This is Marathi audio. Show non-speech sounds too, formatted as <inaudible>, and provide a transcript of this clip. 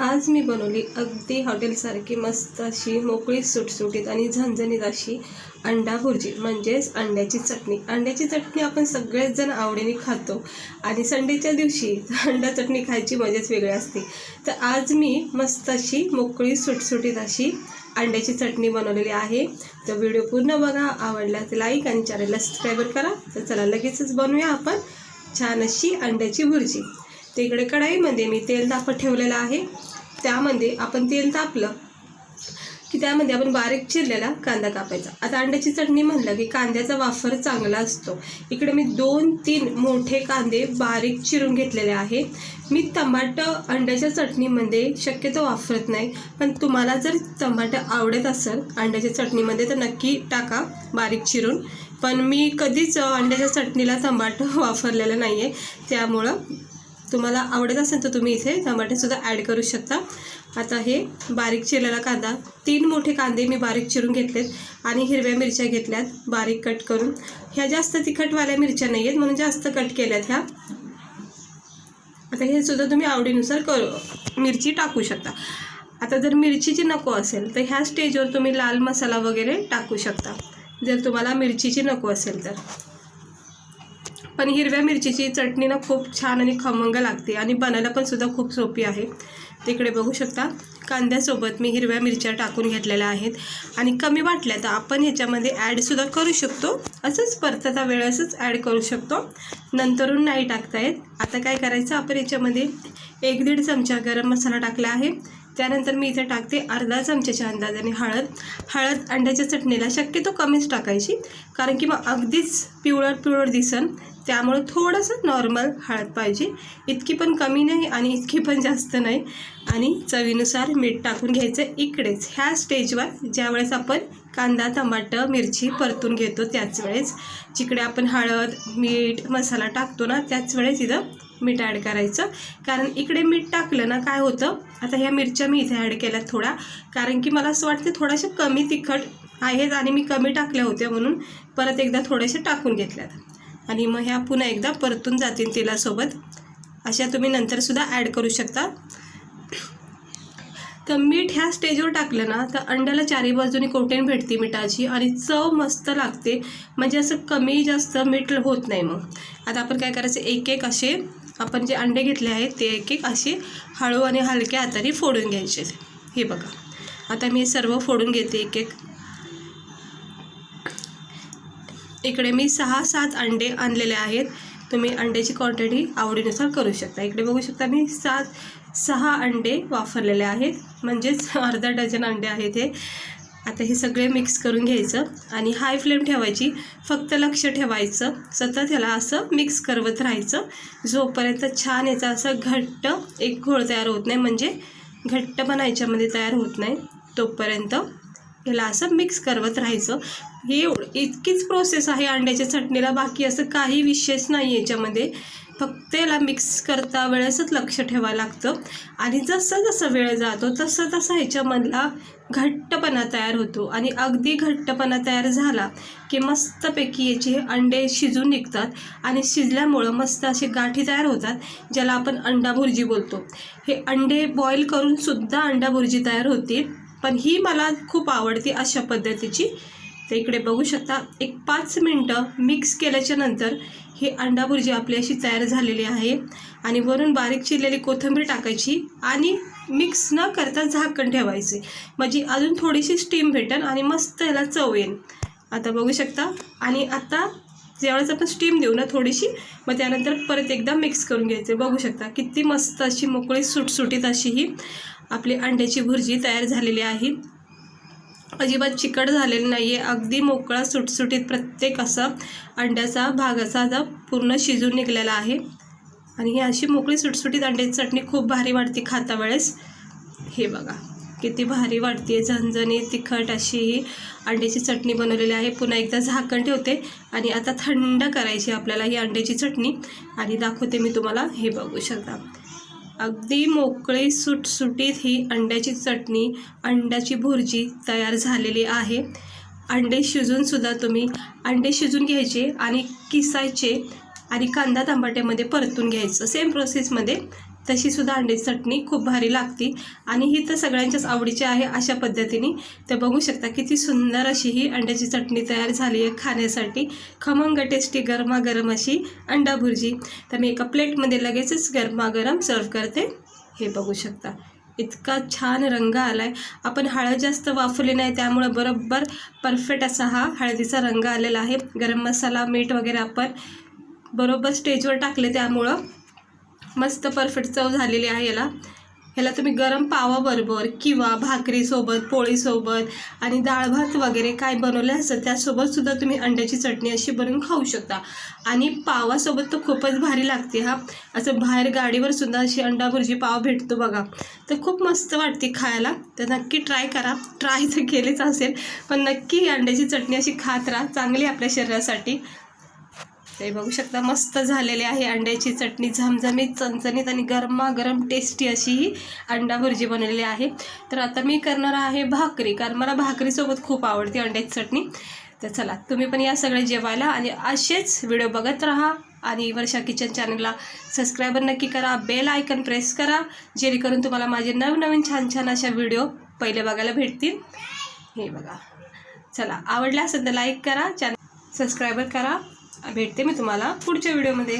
आज मी बनवली अगदी हॉटेलसारखी मस्त अशी मोकळी सुटसुटीत आणि झणझणीत अशी अंडा भुर्जी म्हणजेच अंड्याची चटणी. अंड्याची चटणी आपण सगळेच जण आवडीने खातो आणि संडेच्या दिवशी अंडा चटणी खायची मजाच वेगळी असते. तर आज मी मस्त अशी मोकळी सुटसुटीत अशी अंड्याची चटणी बनवलेली आहे. तर व्हिडिओ पूर्ण बघा आवडला तर लाईक आणि चॅनलला सबस्क्राईबर करा. तर चला लगेचच बनवूया आपण छान अशी अंड्याची भुर्जी. तर इकडे कढाईमध्ये मी तेल तापत ठेवलेलं आहे. त्यामध्ये आपण तेल तापलं की त्यामध्ये आपण बारीक चिरलेला कांदा कापायचा. आता अंड्याची चटणी म्हणलं की कांद्याचा वापर चांगला असतो. इकडे मी दोन तीन मोठे कांदे बारीक चिरून घेतलेले आहे. मी टमाटं अंड्याच्या चटणीमध्ये शक्यतो वापरत नाही पण तुम्हाला जर टमाटं आवडत असेल अंड्याच्या चटणीमध्ये तर नक्की टाका बारीक चिरून. पण मी कधीच अंड्याच्या चटणीला टमाटं <laughs> वापरलेलं नाही आहे त्यामुळं तुम्हाला आवडत असेल तर तुम्ही इथे टमाटेसुद्धा ॲड करू शकता. आता हे बारीक चिरलेला कांदा तीन मोठे कांदे मी बारीक चिरून घेतलेत आणि हिरव्या मिरच्या घेतल्यात बारीक कट करून. ह्या जास्त तिखटवाल्या मिरच्या नाही आहेत म्हणून जास्त कट केल्यात ह्या. आता हे सुद्धा तुम्ही आवडीनुसार करू मिरची टाकू शकता. आता जर मिरचीची नको असेल तर ह्या स्टेजवर तुम्ही लाल मसाला वगैरे टाकू शकता. जर तुम्हाला मिरचीची नको असेल तर. पण हिरव्या मिरचीची चटणी ना खूप छान आणि खमंग लागते आणि बनायला पण सुद्धा खूप सोपी आहे. तिकडे बघू शकता कांद्यासोबत मी हिरव्या मिरच्या टाकून घेतलेल्या आहेत. आणि कमी वाटल्या तर आपण ह्याच्यामध्ये ॲडसुद्धा करू शकतो. असंच परतचा वेळ असंच ॲड करू शकतो. नंतरून नाही टाकता येत. आता काय करायचं आपण याच्यामध्ये एक दीड चमचा गरम मसाला टाकला आहे. त्यानंतर मी इथे टाकते अर्धा चमच्याच्या अंदाजाने हळद. हळद अंड्याच्या चटणीला शक्यतो कमीच टाकायची. कारण की मग अगदीच पिवळट पिवळट दिसन. त्यामुळं थोडंसं नॉर्मल हळद पाहिजे. इतकी पण कमी नाही आणि इतकी पण जास्त नाही. आणि चवीनुसार मीठ टाकून घ्यायचं इकडेच. ह्या स्टेजवर ज्यावेळेस आपण कांदा टमाटर मिरची परतून घेतो त्याच वेळेस जिकडे आपण हळद मीठ मसाला टाकतो ना त्याच वेळेस इथं मीठ ॲड करायचं. कारण इकडे मीठ टाकलं ना काय होतं? आता ह्या मिरच्या मी इथे ॲड केल्यात थोड्या कारण की मला असं वाटतं थोड्याशा कमी तिखट आहेत आणि मी कमी टाकल्या होत्या म्हणून परत एकदा थोड्याशा टाकून घेतल्यात. आणि मग ह्या पुन्हा एकदा परतून जातील तेलासोबत. अशा तुम्ही नंतरसुद्धा ॲड करू शकता. तर मीठ ह्या स्टेजवर टाकलं ना तर अंड्याला चारी बाजूनी कोटेन भेटते मिठाची आणि चव मस्त लागते. म्हणजे असं कमी जास्त मीठ होत नाही मग. आता आपण काय करायचं एक एक असे आपण जे अंडे घेतले आहेत ते एक एक असे हळू आणि हलक्या हाताने फोडून घ्यायचे. हे बघा. आता मी सर्व फोडून घेते एक एक. इकडे मी सहा सात अंडे आणलेले आहेत. तुम्ही अंड्याची क्वांटिटी आवडीनुसार करू शकता. इकडे बघू शकता मी सात सहा अंडे वापरलेले आहेत. म्हणजेच अर्धा डझन अंडे आहेत हे. आता हे सगळे मिक्स करून घ्यायचं आणि हाय फ्लेम ठेवायची. फक्त लक्ष ठेवायचं. सतत ह्याला असं मिक्स करवत राहायचं. जोपर्यंत छान याचा असं घट्ट एक घोळ तयार होत नाही म्हणजे घट्ट पण याच्यामध्ये तयार होत नाही तोपर्यंत ह्याला असं मिक्स करवत राहायचं. हे इतकीच प्रोसेस आहे अंड्याच्या चटणीला बाकी असं काही विशेष नाही याच्यामध्ये. फक्त याला मिक्स करता वेळेसच लक्ष ठेवावं लागतं. आणि जसं जसं वेळ जातो तसं तसं ह्याच्यामधला घट्टपणा तयार होतो. आणि अगदी घट्टपणा तयार झाला की मस्तपैकी याचे अंडे शिजून निघतात. आणि शिजल्यामुळं मस्त असे गाठी तयार होतात ज्याला आपण अंडा भुर्जी बोलतो. हे अंडे बॉईल करूनसुद्धा अंडा भुर्जी तयार होतील. पण ही मला खूप आवडते अशा पद्धतीची. तर इकडे बघू शकता एक पाच मिनटं मिक्स केल्याच्यानंतर ही अंडा भुर्जी आपली अशी तयार झालेली आहे आणि वरून बारीक चिरलेली कोथिंबीर टाकायची आणि मिक्स न करता झाकण ठेवायचे. म्हणजे अजून थोडीशी स्टीम भेटेल आणि मस्त याला चव येईल आता बघू शकता आणि आता ज्यावेळेस आपण स्टीम देऊ ना थोडीशी मग त्यानंतर परत एकदा मिक्स करून घ्यायचे. बघू शकता किती मस्त अशी मोकळी सुटसुटीत अशी ही आपली अंड्याची भुर्जी तयार झालेली आहे. अजिबात चिकट झालेलं नाही आहे अगदी मोकळा सुटसुटीत प्रत्येक असा अंड्याचा भाग असा आता पूर्ण शिजून निघलेला आहे. आणि ही अशी मोकळी सुटसुटीत अंड्याची चटणी खूप भारी वाटते खाता वेळेस. हे बघा किती भारी वाटते झणझणी तिखट अशी ही अंड्याची चटणी बनवलेली आहे. पुन्हा एकदा झाकण ठेवते आणि आता थंड करायची आपल्याला ही अंड्याची चटणी. आणि दाखवते मी तुम्हाला. हे बघू शकता. अगदी मोकळी सुटसुटीत ही अंड्याची चटणी अंड्याची भुर्जी तयार झालेली आहे. अंडे शिजूनसुद्धा तुम्ही अंडे शिजून घ्यायचे आणि किसायचे आणि कांदा टमाट्यामध्ये परतून घ्यायचं. सेम प्रोसेसमध्ये तशीसुद्धा अंड्याची चटणी खूप भारी लागते. आणि ही तर सगळ्यांच्याच आवडीची आहे अशा पद्धतीने. तर बघू शकता किती सुंदर अशी ही अंड्याची चटणी तयार झाली आहे खाण्यासाठी. खमंग टेस्टी गरमागरम अशी अंडा भुर्जी. तर मी एका प्लेटमध्ये लगेचच गरमागरम सर्व करते. हे बघू शकता. इतका छान रंग आला आहे आपण हळद जास्त वापरली नाही त्यामुळं बरोबर परफेक्ट असा हा हळदीचा रंग आलेला आहे. गरम मसाला मीठ वगैरे आपण बरोबर स्टेजवर टाकले त्यामुळं मस्त परफेक्ट चव झालेली आहे याला. ह्याला तुम्ही गरम पावाबरोबर किंवा भाकरीसोबत पोळीसोबत आणि डाळ भात वगैरे काय बनवले असतं त्यासोबतसुद्धा तुम्ही अंड्याची चटणी अशी बनवून खाऊ शकता. आणि पावासोबत तर खूपच भारी लागते हा. असं बाहेर गाडीवर सुद्धा अशी अंडा भुर्जी पाव भेटतो बघा. तर खूप मस्त वाटते खायला. तर नक्की ट्राय करा. ट्राय तर केलीच असेल पण नक्की ही अंड्याची चटणी अशी खात राहा. चांगली आपल्या शरीरासाठी. ते बघू शकता मस्त झालेली आहे अंड्याची चटणी झमझमीत चणचणीत आणि गरमागरम टेस्टी अशी ही अंडा भुर्जी बनवलेली आहे. तर आता मी करणार आहे भाकरी कारण मला भाकरीसोबत खूप आवडते अंड्याची चटणी. तर चला तुम्ही पण या सगळ्या जेवायला आणि असेच व्हिडिओ बघत राहा आणि वर्षा किचन चॅनलला सबस्क्रायबर नक्की करा बेल आयकन प्रेस करा जेणेकरून तुम्हाला माझे नवनवीन छान छान अशा व्हिडिओ पहिले बघायला भेटतील. हे बघा. चला आवडला असेल तर लाईक करा चॅनल सबस्क्रायबर करा. भेटते मी तुम्हाला पुढच्या व्हिडिओमध्ये.